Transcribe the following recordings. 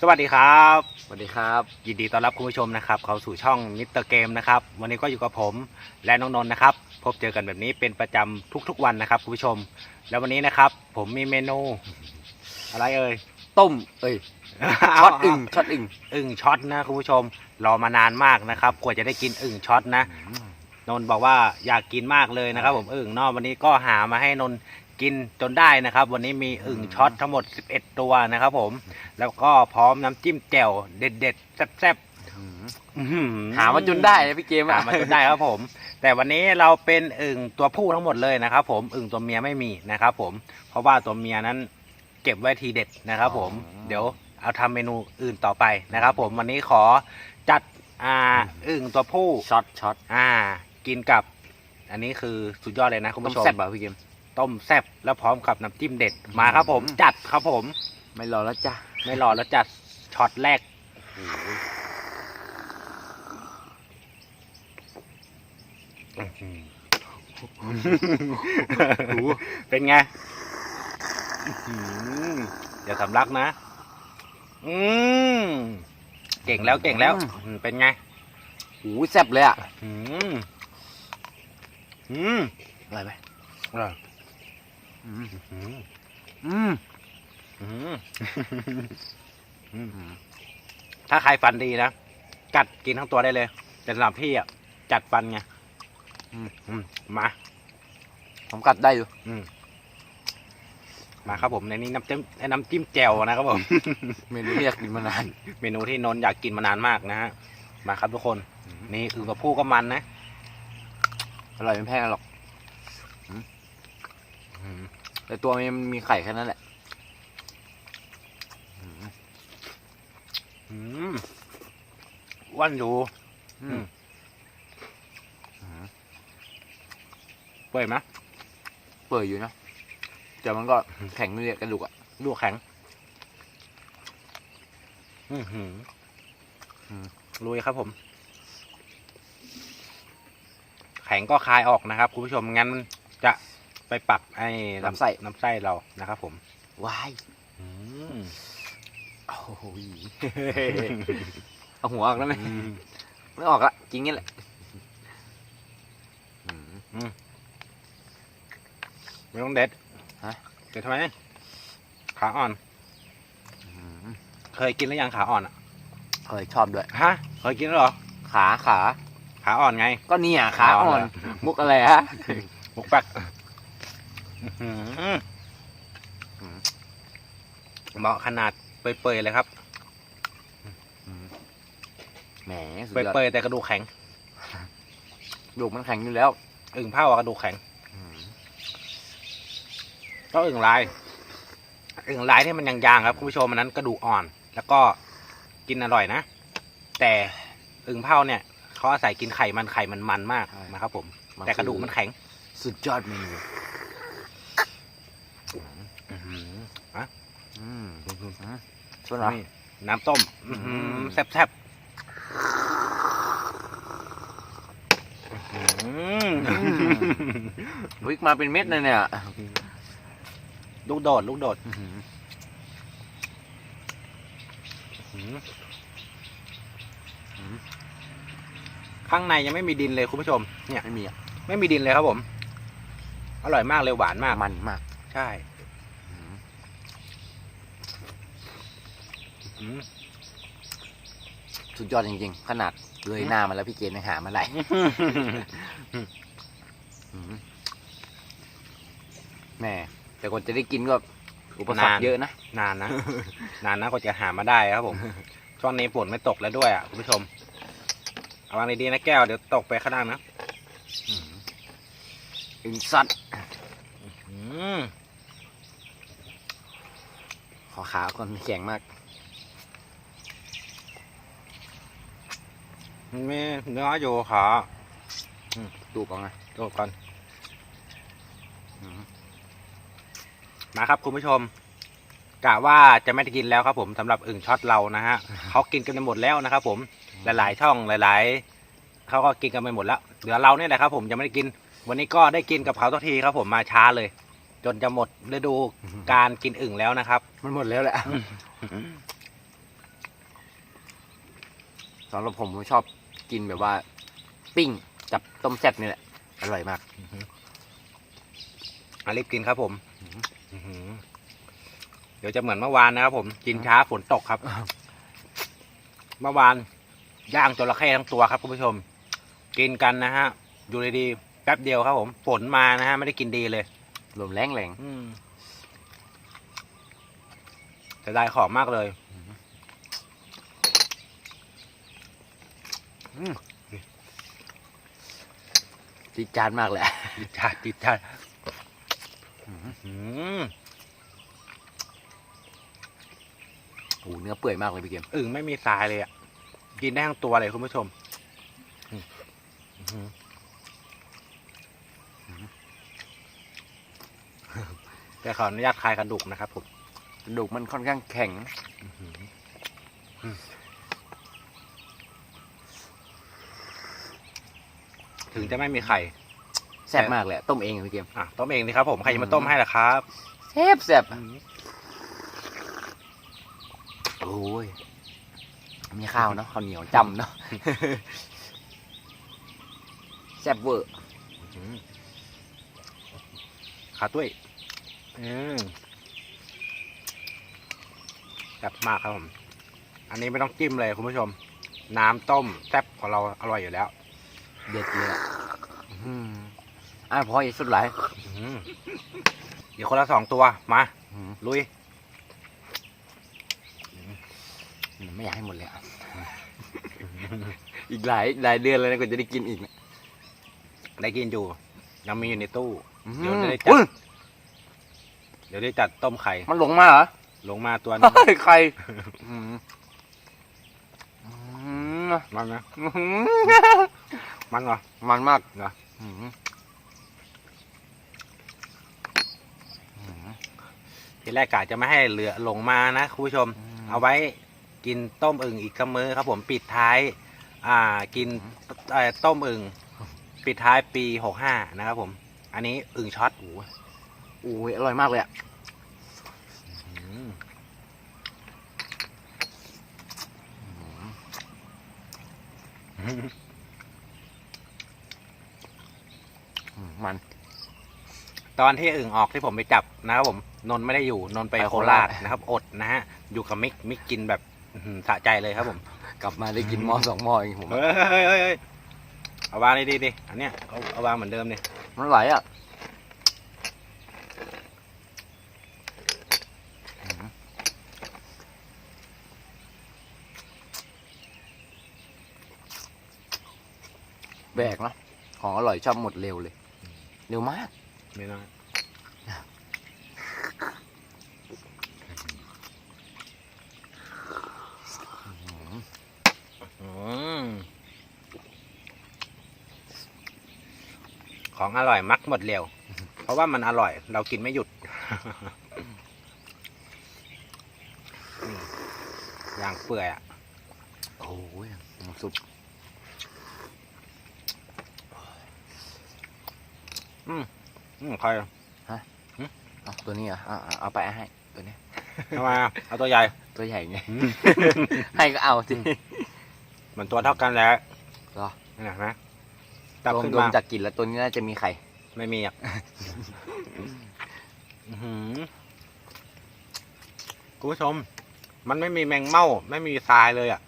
สวัสดีครับ สวัสดีครับ ยินดีต้อนรับคุณผู้ชมนะครับ เข้าสู่ช่องมิสเตอร์เกมนะครับ วันนี้ก็อยู่กับผมและน้องนนท์นะครับ พบเจอกันแบบนี้เป็นประจำทุกๆวันนะครับคุณผู้ชม แล้ววันนี้นะครับ ผมมีเมนู อะไรเอ่ย ต้ม เอ้ยช็อตอึ่งช็อตอึ่งอึ่งช็อตนะคุณผู้ชม รอมานานมากนะครับ กว่าจะได้กินอึ่งช็อตนะ นนท์บอกว่าอยากกินมากเลยนะครับ ผมอึ่งเนอกวันนี้ก็หามาให้นนท์ กินจนได้นะครับ วันนี้มีอึ่งช็อตทั้งหมด 11 ตัวนะครับ ผม แล้วก็พร้อมน้ำจิ้มแจ่วเด็ดๆแซ่บๆอื้ออหามาจนได้นะพี่เกมหาอะ มาจนได้ครับผม แต่วันนี้เราเป็นอึ่งตัวผู้ทั้งหมดเลยนะครับ ผมอึ่งตัวเมียไม่มีนะครับ ผม เพราะว่าตัวเมียนั้นเก็บไว้ทีเด็ดนะครับ ผมเดี๋ยวเอาทำเมนูอื่นต่อไปนะครับ ผมวันนี้ขอจัดอ่าอึ่งตัวผู้ช็อตช็อตอ่า กินกับ อันนี้คือสุดยอดเลยนะคุณต้มผู้ชม แซ่บแบบพี่เกม ต้มแซ่บแล้วพร้อมกับน้ำจิ้มเด็ดมาครับผมอืมจัดครับผม ไม่รอแล้วจ้ะไม่รอแล้วจัดช็อตแรกอื้อหือเป็นไงอื้อหืออย่าสำลักนะ อืมเก่งแล้วเก่งแล้วอืมเป็นไงโอ้โหแซ่บเลยอะ อืม อืม อะไรไหมอร่อย ถ้าใครฟันดีนะ กัดกินทั้งตัวได้เลย แต่สำหรับพี่อะ จัดฟันไงอืมอืมมา ผมกัดได้อยู่อืมมาครับผมในนี้น้ำจิ้มน้ำจิ้มแจ่วนะครับผมเมนูที่อยากกินมานาน เมนูที่นนท์อยากกินมานานมากนะฮะมาครับทุกคน นี่อึ่งกับผู้ก็มันนะ อร่อยไม่แพ้กันหรอกอืม แต่ตัวมันมีไข่แค่นั้นแหละอืมอ้วันอยู่อืมเปื่อยไหมเปื่อยอยู่นะแต่มันก็แข็งเลยกระดูกอะลูกแข็งอือหืออืมลุยครับผม แข็งก็คายออกนะครับ คุณผู้ชมงั้นจะ ไปปรับไอ้ลำไส้น้ำไส้เรานะครับผมว้ายอืมโอ้โหเอาหัวออกแล้วไหมอืมไม่ออกละจริงนี่แหละอืมไม่ต้องเด็ดฮะเด็ดทำไมขาอ่อนอืมเคยกินหรือยังขาอ่อนอะเคยชอบด้วยฮะเคยกินแล้วเหรอขาขาขาอ่อนไง ก็เนี่ยขาอ่อนเอาละมุกอะไรฮะ มุกปักอื้อหือ เหมาะขนาดเปื่อยๆเลยครับแหมสุดเปืยอด่อยๆแต่กระดูกแข็งดูกมันแข็งอยู่แล้วอึ่งเผาอะกระดูกแข็งก็อึ่งลายอึ่งลายที่มันยางๆครับคุณผู้ชมอันนั้นกระดูกอ่อน แล้วก็กินอร่อยนะ แต่อึ่งเผาเนี่ยเขาอาศัยกินไข่มันไข่มันมันมากใช่นะครับผมมันแต่กระดูกมันแข็ง สุดยอดเมนู อื้อหืออะ อืม ชวนเหรอนี่น้ำต้มอื้อหือมแซ่บๆอื้อหือวิกมาเป็นเม็ดเลยเนี่ย ลูกโดด ลูกโดดอื้อหืออื้อหือข้างในยังไม่มีดินเลยคุณผู้ชม เนี่ยไม่มีอะไม่มีดินเลยครับผม อร่อยมากเลยหวานมากมันมาก ใช่ อื้อ อืม สุดยอดจริงๆ ขนาดเลยหน้ามาแล้วพี่เจนยังหามาได้อื้อแหม่แต่คนจะได้กินก็อุปสรรคเยอะนะ นานนะ นานนะกว่าจะหามาได้ครับผมช่วงนี้ฝนไม่ตกแล้วด้วยอะคุณผู้ชม เอาวางดีๆนะแก้วเดี๋ยวตกไปข้างล่างนะอึงสัตว์อืมขอขาคนแข็งมาก มีเนื้ออยู่ขาดูก่อนไงดูก่อนอื้อมาครับคุณผู้ชมกะว่าจะไม่ได้กินแล้วครับผมสำหรับอึ่งช็อตเรานะฮะเขากินกันไปหมดแล้วนะครับผมหลาย ๆ ช่องหลาย ๆเขาก็กินกันไปหมดแล้วเหลือเราเนี่ยแหละครับ ผมยังไม่ได้กิน วันนี้ก็ได้กินกับเขาทุกทีครับ ผมมาช้าเลย จนจะหมดฤดูการกินอึ่งแล้วนะครับ มันหมดแล้วแหละสำหรับผมผมชอบ กินแบบว่า ปิ้งกับต้มแซ่บนี่แหละ อร่อยมากอะรีบกินครับผมอืมอื้อหือเดี๋ยวจะเหมือนเมื่อวานนะครับผมกินช้าฝนตกครับ เมื่อวานย่างจระเข้ทั้งตัวครับคุณผู้ชม กินกันนะฮะอยู่ดีๆแป๊บเดียวครับผมฝนมานะฮะไม่ได้กินดีเลยลมแรงแรงอืมจะได้ของมากเลย จีดจานมากเลยติดจัดติดจัดอืมอืมโอ้โหเนื้อเปื่อยมากเลยพี่เกมอึ่งไม่มีทรายเลยอะ กินได้ทั้งตัวเลยคุณผู้ชมอืมอื้อหือแต่ขออนุญาตคลายกระดูกนะครับผมกระดูกมันค่อนข้างแข็ง ถึงจะไม่มีไข่ แซ่บมากเลยอะต้มเองอะพี่เกม อะต้มเองนี่ครับผมใครจะมาต้มให้ล่ะครับแซ่บแซ่บโอ้ย มีข้าวเนาะข้าวเหนียวจำเนาะ แซ่บเวอร์อืมขาตุ้ยอืมจับมากครับผม อันนี้ไม่ต้องจิ้มเลยคุณผู้ชม น้ำต้มแซ่บของเราอร่อยอยู่แล้ว เด็ดเลยอะอืมอะพออีกสุดหลายอืมเดี๋ยวคนละสองตัว มา อืมลุยอืมไม่อยากให้หมดเลยอะอีกหลายหลายเดือนเลยนะกว่าจะได้กินอีกนะได้กินอยู่ยังมีอยู่ในตู้อืมเดี๋ยวจะได้จัด อุ๊ยเดี๋ยวได้จัดต้มไข่มันหลงมาเหรอ ลงมาตัวหนึงเฮ้ยใครอืมอืม มันนะ อื้อหือ มันเหรอมันมากเหรออืมอืมทีแรกกะจะไม่ให้เหลือลงมานะคุณผู้ชม เอาไว้กินต้มอึ่งอีกกมื้อครับ ผมปิดท้าย อ่า กินเอ่อต้มอึ่งปิดท้ายปีหกห้านะครับผม อันนี้อึ่งช็อตโอ้ยโอ้ยอร่อยมากเลยอะ อื มอืมมัน ตอนที่อึ่งออกที่ผมไปจับนะครับผมนนท์ไม่ได้อยู่นนท์ไปไปโคโคราราชช นะครับ อดนะฮะอยู่กับมิกมิกกินแบบอื้อหือสะใจเลยครับผม กลับมาได้กินหม้อสองหม้อเองผมเฮ้ยเฮ้ยเฮ้ยเฮ้ยเอาวางดีๆดิอันเนี้ยเอาเอาวางเหมือนเดิมเนี่ยมันไหลอะอืมแบกเนาะของอร่อยชอบหมดเร็วเลย เร็วมาก ไม่น้อยอืมของอร่อยมักหมดเร็ว เพราะว่ามันอร่อย เรากินไม่หยุดอืมอย่างเปื่อยอะ โอ้ยน้ำซุป อืมใครเอาตัวนี้เหรอะเอาเอาเอาไปให้ตัวนี้ ทำไมอะเอาตัวใหญ่ ตัวใหญ่ไง อืม ให้ก็เอาสิมันตัวเท่ากันแหล้วเหรอเห็นไหมจับรวมขึ้นรวมมาจากกลินแล้วตัวนี้น่าจะมีไข่ ไม่มีอะอื้อหือคุณผู้ชม มันไม่มีแมงเม่า ไม่มีทรายเลยอะ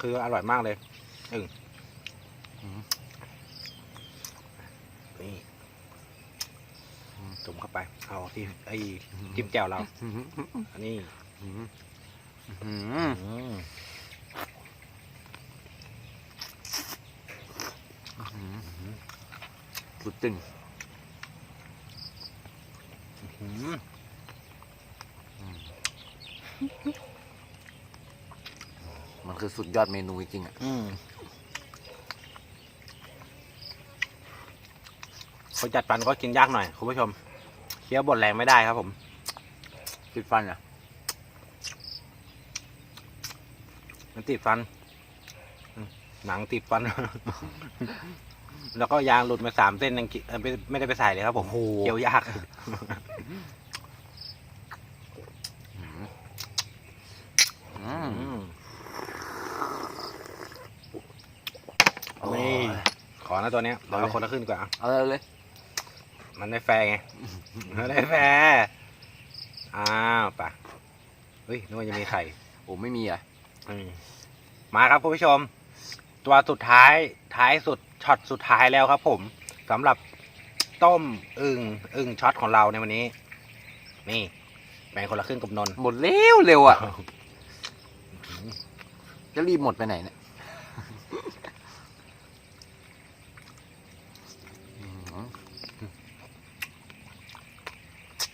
คืออร่อยมากเลยอึ่ง อืม นี่ จุ่มเข้าไป เอาที่ไอ้จิ้มแจ่วเรา อันนี้อืมอืมอืมสุดตึงอืมมันคือสุดยอดเมนูจริงๆอะอืมคนจัดฟันก็กินยากหน่อย คุณผู้ชม เคี้ยวบดแรงไม่ได้ครับผมติดฟันอะ มันติดฟัน หนังติดฟัน แล้วก็ยางหลุดมาสามเส้นยังไม่ได้ไปใส่เลยครับผมเคี้ยวยากนี่ขอนะตัวเนี้ยเราคนละขึ้นกว่า เอาเลย มันได้แฟร์ไงมันได้แฟร์อ้าวไปะเฮ้ยนึกว่าจะมีไข่โอ้ไม่มีอะอืมมาครับคุณผู้ชม ตัวสุดท้ายท้ายสุดช็อตสุดท้ายแล้วครับ ผมสำหรับต้มอึ่งอึ่งช็อตของเราในวันนี้ นี่แบ่งคนละครึ่งกับนนท์หมดเร็วเร็วอะจะรีบหมดไปไหนเนี่ย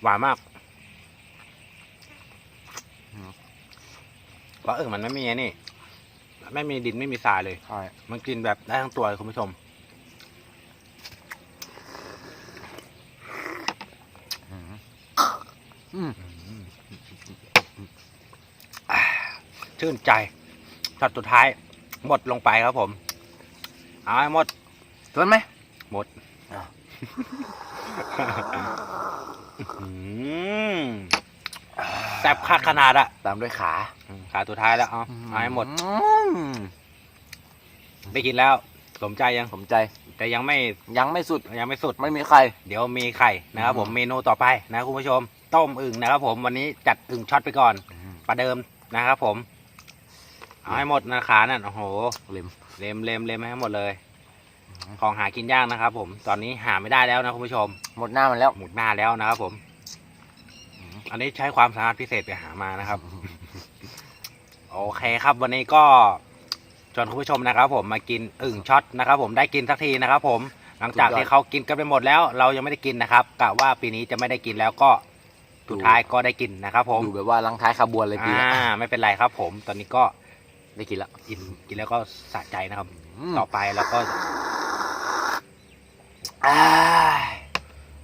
หวานมากเพราะอึ่งมันไม่มีไอ้นี่ ไม่มีดินไม่มีทรายเลย ใช่มันกินแบบได้ทั้งตัวเลยคุณผู้ชม อืมอืมชื่นใจช็อตสุดท้าย หมดลงไปครับผม เอาให้หมดทนไหมหมดอ้าวอืม แซ่บคักขนาดอะตามด้วยขาอืมขาสุดท้ายแล้วเอาเอาให้หมดอืมได้กินแล้ว สมใจยัง สมใจ แต่ยังไม่ ยังไม่สุด ยังไม่สุด ไม่มีใครเดี๋ยวมีไข่นะครับผมอืมเมนูต่อไปนะครับคุณผู้ชม ต้มอึ่งนะครับผม วันนี้จัดอึ่งช็อตไปก่อน ประเดิมนะครับผม เอาให้หมดนะขานั่น โอ้โห เล็ม เลมเลมเลมให้หมดเลยอืม ของหากินยากนะครับ ผมตอนนี้หาไม่ได้แล้วนะคุณผู้ชม หมดหน้ามันแล้ว หมดหน้าแล้วนะครับผมอืมอันนี้ใช้ความสามารถพิเศษไปหามานะครับ โอเคครับ วันนี้ก็ชวนคุณผู้ชมนะครับ ผมมากินอึ่งช็อตนะครับ ผมได้กินสักทีนะครับ ผมหลังจากสุดยอด ที่เขากินกันไปหมดแล้ว เรายังไม่ได้กินนะครับกะว่าปีนี้จะไม่ได้กินแล้วก็สุดท้ายก็ได้กินนะครับ ผมอยู่แบบว่าลังท้ายขบวนเลยปีนี้อ่าไม่เป็นไรครับ ผม ตอนนี้ก็ได้กินละกินกินแล้วก็สะใจนะครับมต่อไปแล้วก็ อ่า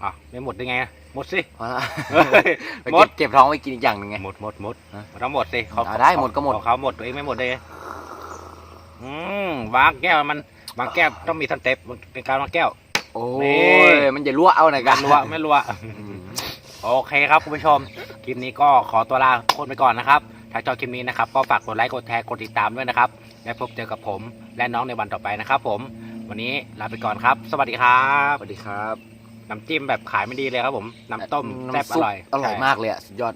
อะไม่หมดได้ไงอะหมดสิ พอละเฮ้ยไปหมเก็ดบเก็บท้องไว้กินอีกอย่างหนึ่งไง หมดหมดหมดฮะหมดทั้งหมดสิเขาอ่าได้หมดก็หมด ของเขาหมดตัวเองไม่หมดเลยอืมวางแก้วมันวางแก้วต้องมีสเต็ปเป็นการวางแก้ว โอ้นี่ ยมันจะรั่วเอาหน่อยกักันนรัวไม่รัว อืม โอเคครับคุณผู้ชม คลิปนี้ก็ขอตัวลาทุกคนไปก่อนนะครับ ถ้าชอบคลิปนี้นะครับ ก็ฝากกดไลค์ กดแชร์ กดติดตามด้วยนะครับ และพบเจอกับผมและน้องในวันต่อไปนะครับผม วันนี้ลาไปก่อนครับ สวัสดีครับสวัสดีครับ น้ำจิ้มแบบขายไม่ดีเลยครับผม น้ำต้มแซ่บอน้ำซุปร่อย อร่อยใช่มากเลยอะ สุดยอด